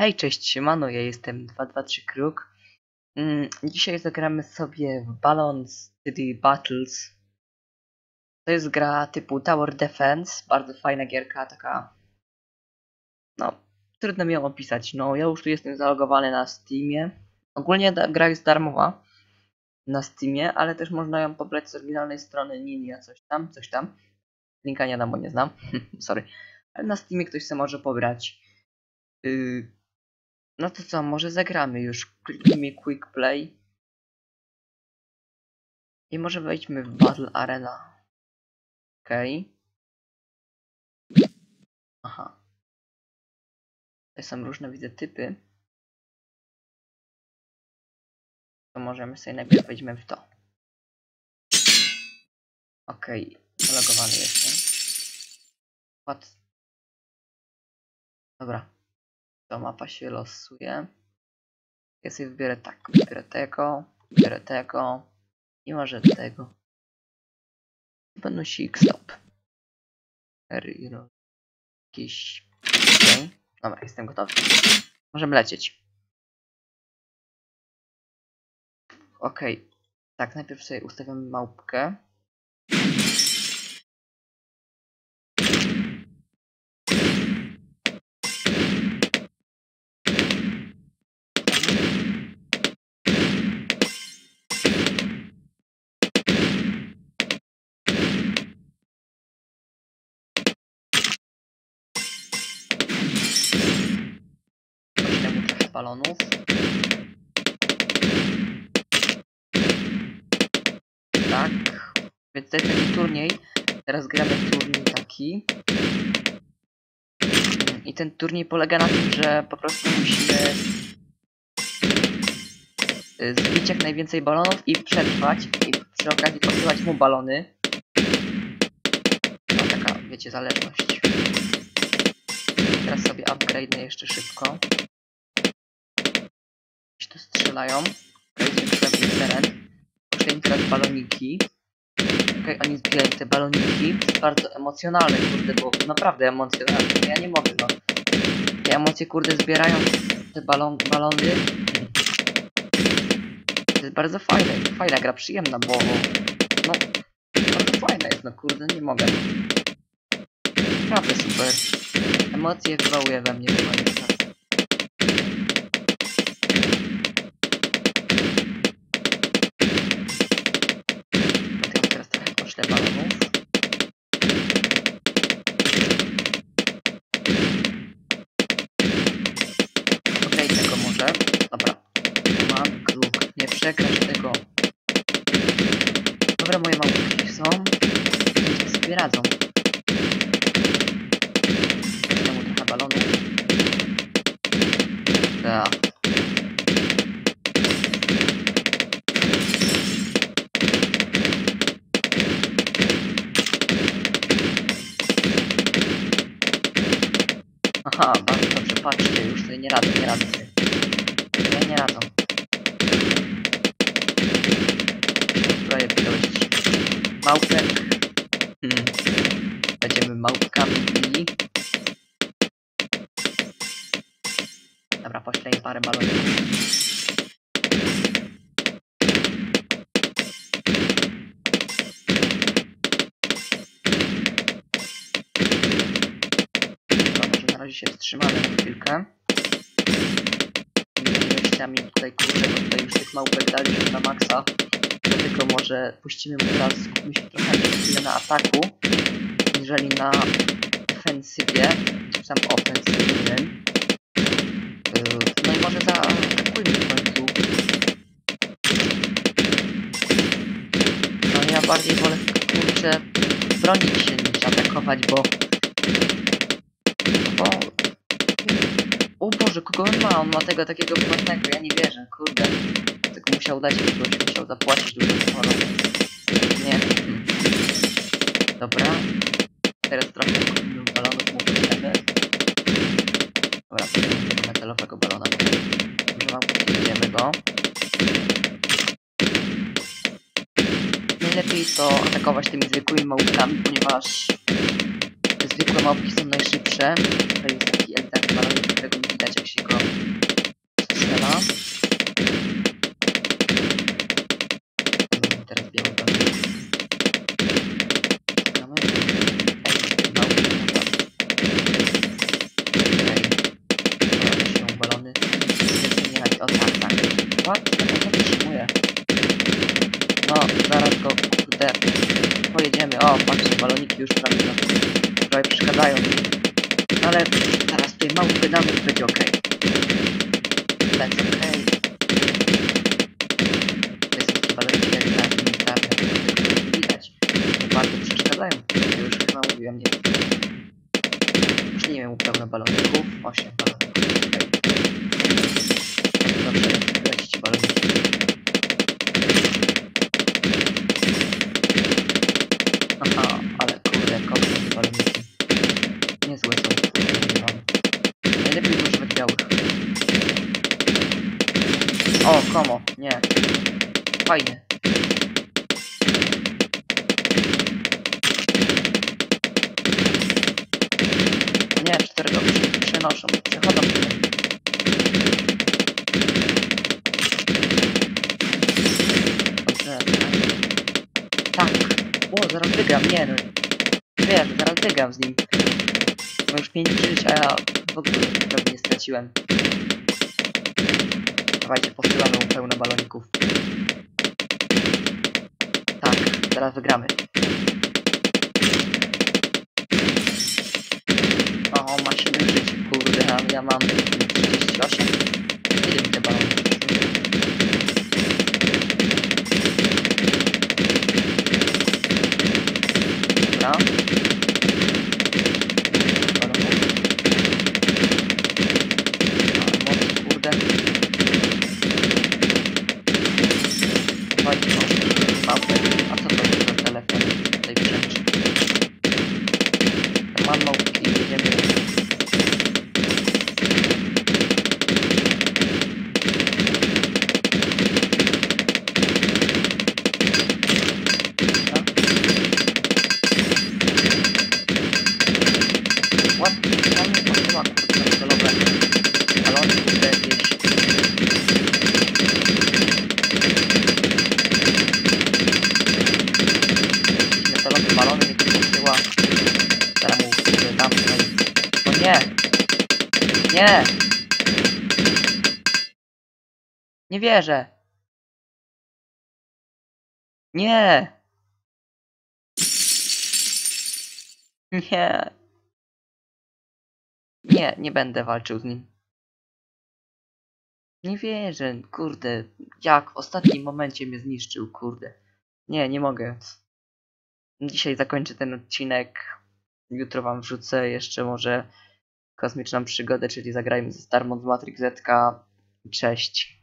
Hej, cześć, siemano, ja jestem 223 Kruk. Mm, dzisiaj zagramy sobie w Balloon City Battles. To jest gra typu Tower Defense, bardzo fajna gierka, taka... No, trudno mi ją opisać. No, ja już tu jestem zalogowany na Steamie. Ogólnie gra jest darmowa na Steamie, ale też można ją pobrać z oryginalnej strony Ninja, coś tam, coś tam. Linka nie dam, bo nie znam, sorry. Ale na Steamie ktoś sobie może pobrać. Yy, no to co, może zagramy już. Kliknijmy Quick Play. I może wejdźmy w Battle Arena. Okej. Okay. Aha. Tutaj są różne, widzę, typy. To możemy sobie najpierw wejdźmy w to. Okej, okay. zalogowany jestem. What? Dobra. To mapa się losuje. Ja sobie wybiorę tak, wybiorę tego, wybiorę tego i może tego. Będą sik stop. Jakiś. Okay. Dobra, jestem gotowy. Możemy lecieć. Ok. Tak, najpierw sobie ustawiamy małpkę. Balonów. Tak, więc to jest taki turniej. Teraz gramy turniej taki. I ten turniej polega na tym, że po prostu musimy y, zbić jak najwięcej balonów i przetrwać. I przy okazji posyłać mu balony. No taka, wiecie, zależność. Teraz sobie upgrade jeszcze szybko tu strzelają. Okej, okay, zwiększyłem teren. Poszli teraz baloniki. Okej, oni zbijają te baloniki. To jest bardzo emocjonalne, kurde, bo naprawdę emocjonalne. Ja nie mogę, no. Te emocje, kurde, zbierają te balon balony. To jest bardzo fajne, fajna gra, przyjemna, bo... No, bardzo fajna jest, no kurde, nie mogę. Naprawdę super. Emocje wywołuje we mnie chyba jest. przekraść tego. Dobra, moje małpki są. Niech sobie radzą. Temu trochę balonu. Tak. Aha, bardzo dobrze, patrzcie, już sobie nie radzę, nie radzę sobie. Małpek. Hmm. Będziemy małpkami bili. Dobra, poślę im parę balonów. Dobra, może na razie się wstrzymamy na chwilkę. Ilościami tutaj kurczę, bo tutaj już tych małpek daliśmy na maksa tylko może puścimy mu teraz, skupmy się trochę chwilę na ataku, jeżeli na defensywie, czy tam ofensywnym. Yy, no i może zaatakujmy w końcu. No ja bardziej wolę kurczę bronić się niż atakować, bo... Bo... O Boże, kogo on ma? On ma tego takiego płatnego, ja nie wierzę, kurde musiał dać kogoś, musiał zapłacić dużo sporo. Nie. Dobra. Teraz trochę balonów mu potrzebny. Dobra, metalowego balona. Używam, idziemy go. Najlepiej to atakować tymi zwykłymi małpkami, ponieważ te zwykłe małpki są najszybsze. Tutaj jest taki elitarny balonik, którego nie widać jak się go strzela. Pojedziemy. O, patrzcie, baloniki już prawie, nam- prawie przeszkadzają. No Ale zaraz tutaj małpy damy i będzie ok. Będzie ok. To jest taki baloniki których nie widać. Bardzo przeszkadzają. Już chyba mówiłem, nie Już nie wiem, pełno baloników. 8 baloników. Okay. Dobrze, komo, nie. Fajnie. Nie, czterego przy- przenoszą, przechodzą. Dobrze. Tak. O, zaraz wygram, nie no. Wiesz, zaraz wygram z nim. Ma już 5 żyć, a ja w ogóle prawie nie straciłem. Dawajcie, posyłamy mu pełno baloników. Tak, teraz wygramy. O, ma 7 żyć, kurde, a ja mam 38. Ile mi te balony nie wierzę! Nie! Nie! Nie, nie będę walczył z nim. Nie wierzę, kurde. Jak w ostatnim momencie mnie zniszczył, kurde. Nie, nie mogę. Dzisiaj zakończę ten odcinek. Jutro wam wrzucę jeszcze może kosmiczną przygodę, czyli zagrajmy ze Star Matrix ZK. Cześć.